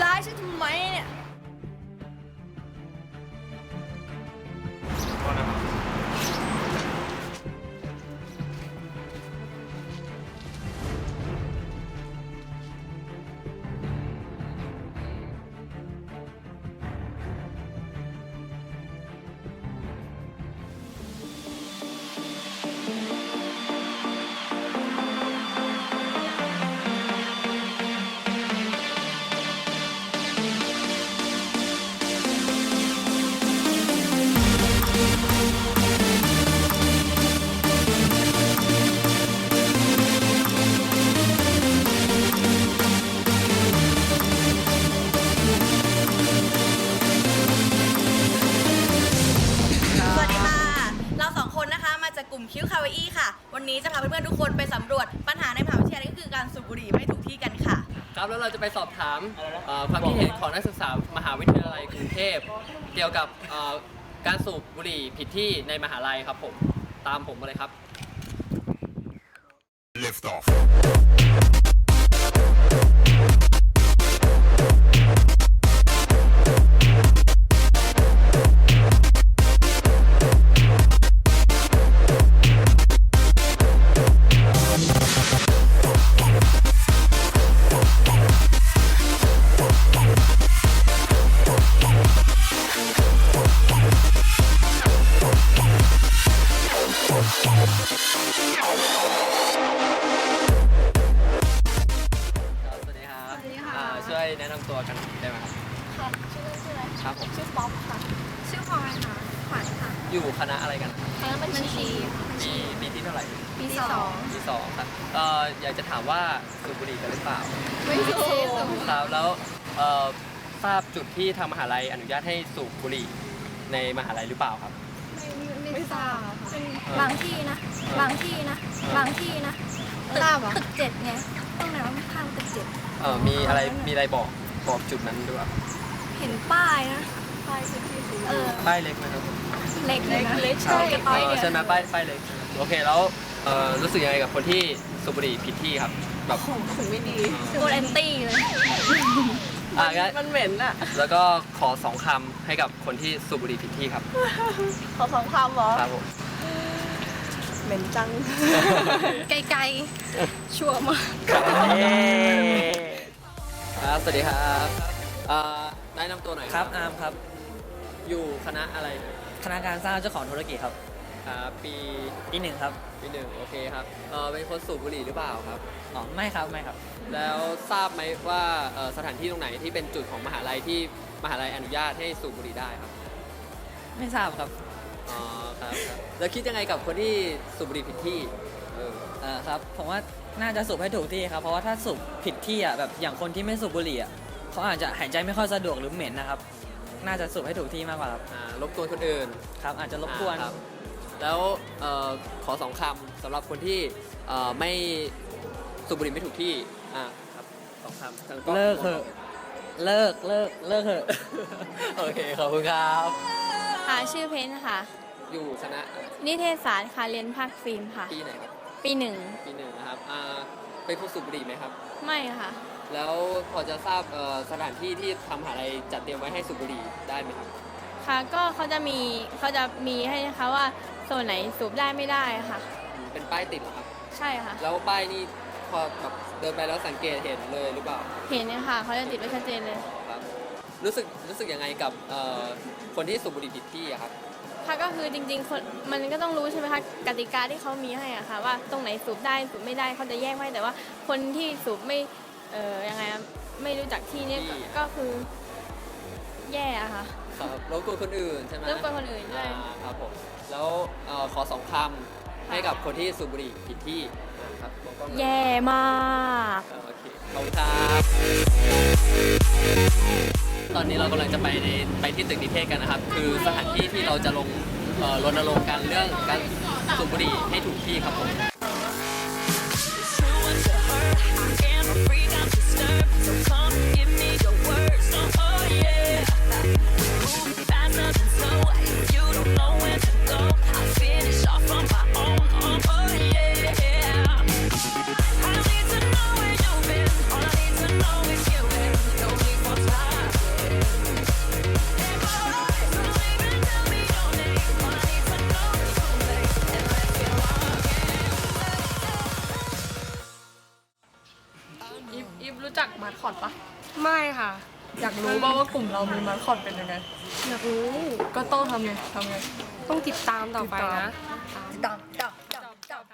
แเราจะไปสอบถามเอ่อความคิดเห็นของนักศึกษามหาวิทยาลัยกรุงเทพ เกี่ยวกับเอ่อการสูบบุหรี่ผิดที่ในมหาลัยครับผมตามผมมาเลยครับ Lift off. ครับสวัสดีครับสวัสดีค่ะอ่าช่วยแนะนำตัวกันได้ไหมครับ ค่ะ ชื่อเล่นชื่ออะไร ครับผมชื่อป๊อปค่ะ ชื่อพลอยค่ะ ขวัญค่ะอยู่คณะอะไรกันคณะบัญชีปีปีที่เท่าไหร่ปีสองที่สองครับเอ่ออยากจะถามว่าสูบบุหรี่กันหรือเปล่าไม่สูบครับแล้วเอ่อทราบจุดที่ทางมหาลัยอนุญาตให้สูบบุหรี่ในมหาลัยหรือเปล่าครับ ไม่ไม่ทราบค่ะบางที่นะ บางที่นะ บางที่นะทราบเหรอตึกเจ็ดไงตรงไหนว่าข้างตึกเจ็ดเอ่อมีอะไรมีอะไรบอกบอกจุดนั้นด้วยครับเห็นป้ายนะใช่คือที่สูบเออป้ายเล็กไหมครับเล็กเลยนะเล็กใช่กระต้อยเออเนี่ยใช่ไหมป้ายป้ายเล็กโอเคแล้วเอ่อรู้สึกยังไงกับคนที่สูบบุหรี่ผิดที่ครับแบบถึงไม่ดีโคตรแอนตี้เลยอ่างั้นมันเหม็นอะแล้วก็ขอสองคำให้กับคนที่สูบบุหรี่ผิดที่ครับ ขอสองคำเหรอครับผม เหม็นจัง ไกลๆ ชัวร์มาก ครับสวัสดีครับเอ่อแนะนำตัวหน่อยครับอาร์มครับ อยู่คณะอะไรคณะการสร้างเจ้าของธุรกิจครับครับปีปีหนึ่งครับปีหนึ่งโอเคครับเออเป็นคนสูบบุหรี่หรือเปล่าครับ อ๋อไม่ครับไม่ครับ แล้วทราบไหมว่าเอ่อสถานที่ตรงไหนที่เป็นจุดของมหาลัยที่มหาลัยอนุญาตให้สูบบุหรี่ได้ครับ ไม่ทราบครับ อ๋อครับครับแล้วคิดยังไงกับคนที่สูบบุหรี่ผิดที่เออเออครับผมว่าน่าจะสูบให้ถูกที่ครับ เพราะว่าถ้าสูบผิดที่อะแบบอย่างคนที่ไม่สูบบุหรี่อะเขาอาจจะหายใจไม่ค่อยสะดวกหรือเหม็นนะครับ น่าจะสูบให้ถูกที่มากกว่าครับอ่ารบกวนคนอื่นครับ อาจจะรบกวน อ่าครับแล้วเอ่อขอสองคำสำหรับคนที่เอ่อไม่สูบบุหรี่ไม่ถูกที่อ่าครับสองคำทางล้องเลิกเถอะ เลิกเลิกเลิกเถอะ โอเคขอบคุณครับ ค่ะชื่อเพนค่ะ อยู่คณะอะไรนิเทศศาสตร์ค่ะเรียนภาคฟิล์มค่ะ ปีไหนครับปีหนึ่งปีหนึ่งนะครับอ่าเป็นคนสูบบุหรี่ไหมครับ ไม่ค่ะ แล้วพอจะทราบเอ่อสถานที่ที่ทำมหาลัยจัดเตรียมไว้ให้สูบบุหรี่ได้ไหมครับ ค่ะก็เขาจะมีเขาจะมีให้นะคะว่าโซนไหนสูบได้ไม่ได้ค่ะอืมเป็นป้ายติดเหรอครับ ใช่ค่ะ แล้วป้ายนี่พอแบบเดินไปแล้วสังเกตเห็นเลยหรือเปล่า เห็นเนี่ยค่ะเขาจะติดไว้ชัดเจนเลยค รับรู้สึกรู้สึกยังไงกับเอ่อคนที่สูบบุหรี่ผิดที่อะครับ ค่ะก็คือจริงๆคนมันก็ต้องรู้ใช่ไหมคะกติกาที่เขามีให้อะค่ะ ว่าตรงไหนสูบได้สูบไม่ได้เขาจะแยกไว้แต่ว่า คนที่สูบไม่เออยังไงอะไม่รู้จักที่เนี่ยก็ที่ก็คือแย่อะค่ะ ครับรบกวนคนอื่นใช่ไหมรบกวนคนอื่นด้วยอ่าครับผมแล้วเอ่อขอสองคำให้กับคนที่สูบบุหรี่ผิดที่นะครับมองกล้องหน่อยแย่มาก อ่าโอเคขอบคุณครับ ตอนนี้เรากำลังจะไปในไปที่ตึกนิเทศกันนะครับ คือสถานที่ที่เราจะลงเอ่อรณรงค์กันเรื่องการสูบบุหรี่ให้ถูกที่ครับผม มเรามีมาคอดเป็นยังไง อยากรู้ก็ต้องทำไงทำไง ต้องติดตามต่อไปนะ ดับดับดับดับ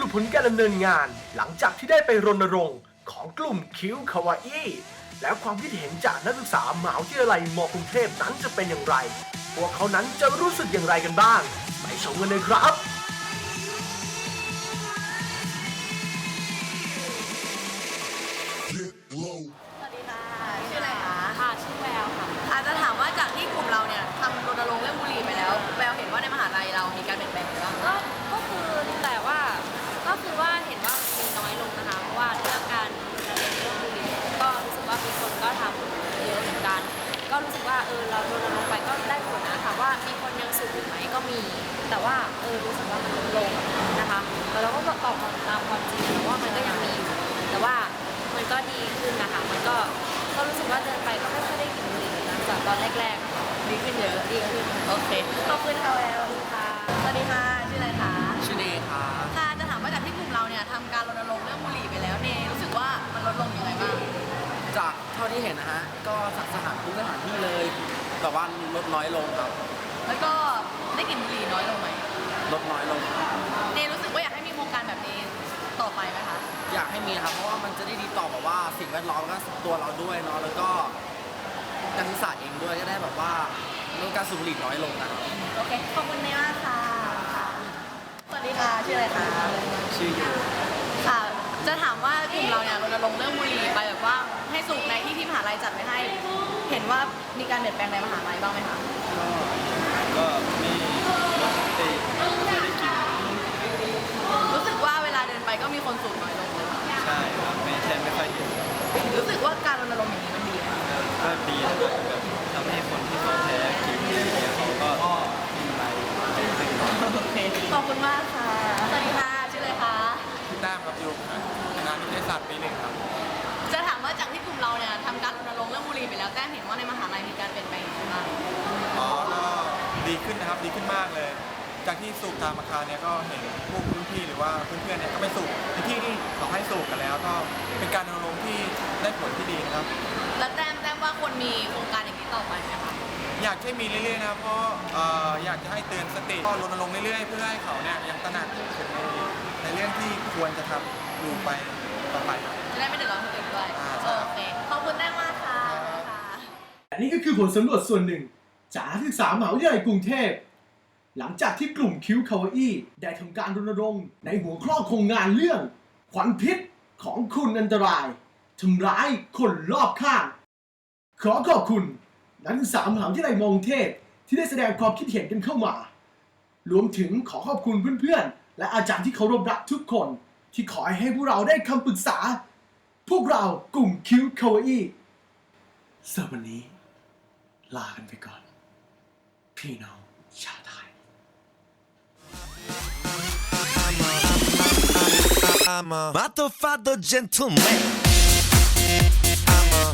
รุปผลการดำเนินงาน หลังจากที่ได้ไปรณรงค์ของกลุ่มคิวคาวาอี้แล้วความคิดเห็นจากนักศึกษามหาวิทยาลัยมกรุงเทพนั้นจะเป็นอย่างไร พวกเขานั้นจะรู้สึกอย่างไรกันบ้าง ไปชมกันเลยครับ ก็รู้สึกว่าเออเรารณรงไปก็ได้ผลนะค่ะว่ามีคนยังสูบอยู่ไหมก็มี แต่ว่าเออรู้สึกว่ามันลดลงนะคะแต่เราก็ตอบตามความจริงนะว่ามันก็ยังมีอยู่แต่ว่ามันก็ดีขึ้นนะคะมันก็ก็รู้สึกว่าเดินไปก็ไม่ค่อยได้กลิ่นบุหรี่นะจากตอนแรกๆดีขึ้นเยอะดีขึ้นโอเคขอบคุณค่ะแววสวัสดีค่ะ ท่าที่เห็นนะฮะ ก็สถานทุกสถานที่เลย แต่ว่าลดน้อยลงครับ แล้วก็ได้กลิ่นบุหรี่น้อยลงไหมลดน้อยลง เนรู้สึกว่าอยากให้มีโครงการแบบนี้ต่อไปไหมคะ อยากให้มีครับ เพราะว่ามันจะได้ดีต่อแบบว่าสิ่งแวดล้อมก็ตัวเราด้วยเนาะ แล้วก็นักศึกษาเองด้วยก็ได้แบบว่าลดการสูบบุหรี่น้อยลงนะครับโอเค ขอบคุณเนมากค่ะ สวัสดีค่ะ ชื่ออะไรคะ ชื่ออยู่ค่ะ จะถามว่ากลุ่มเราเนี่ยรณรงค์เรื่องบุหรี่ไปแบบว่าให้สูบในที่ที่มหาลัยจัดไว้ให้ เห็นว่ามีการเปลี่ยนแปลงในมหาลัยบ้างไหมคะก็มีติไม่ได้กินรู้สึกว่าเวลาเดินไปก็มีคนสูบน้อยลงเลยค่ะใช่ครับไม่ใช่ไม่ค่อยเห็นรู้สึกว่าการรณรงค์อย่างนี้มันดีไหมก็ดีนะครับแบบทำให้คนที่เขาแพ้คิวเนี่ยเขาก็มีอะไรให้โอเคขอบคุณมากค่ะสวัสดีค่ะ เราเนี่ยทำการรณรงค์เรื่องบุหรี่ไปแล้วแต้มเห็นว่าในมหาลัยมีการเปลี่ยนแปลงยังไงบ้างอ๋อก็ดีขึ้นนะครับดีขึ้นมากเลย จากที่สูบตามอาคารเนี่ยก็เห็นพวกรุ่นพี่หรือว่าเพื่อนๆเนี่ยก็ไปสูบในที่ที่เขาให้สูบกันแล้ว ก็เป็นการรณรงค์ที่ได้ผลที่ดีนะครับ แล้วแต้มแต้มว่าควรมีโครงการอย่างนี้ต่อไปไหมคะอยากให้มีเรื่อยๆนะครับเพราะเอ่ออยากจะให้เตือนสติก็รณรงค์เรื่อยๆ เพื่อให้เขาเนี่ยยังตระหนักถึงในในเรื่องที่ควรจะทำอยู่ไปต่อไปครับ จะได้ไม่เดือดร้อนคนอื่นด้วยอ่าใช่โอเคขอบคุณแต้มมากค่ะค่ะและนี่ก็คือผลสำรวจส่วนหนึ่ง จากนักศึกษามหาวิทยาลัยกรุงเทพ หลังจากที่กลุ่มคิวคาวาอี้ได้ทำการรณรงค์ในหัวข้อโครงงานเรื่องควันพิษของคุณอันตรายทำร้ายคนรอบข้าง ขอขอบคุณ นักศึกษามหาวิทยาลัยมอกรุงเทพ ที่ได้แสดงความคิดเห็นกันเข้ามา รวมถึงขอขอบคุณเพื่อนๆ และอาจารย์ที่เคารพรักทุกคน ที่ขอให้พวกเราได้คำปรึกษา พวกเรากลุ่มคิวคาวาอี้สำหรับวันนี้ ลากันไปก่อน พี่น้องชาวไทย I'm a motherfucker gentleman. I'm a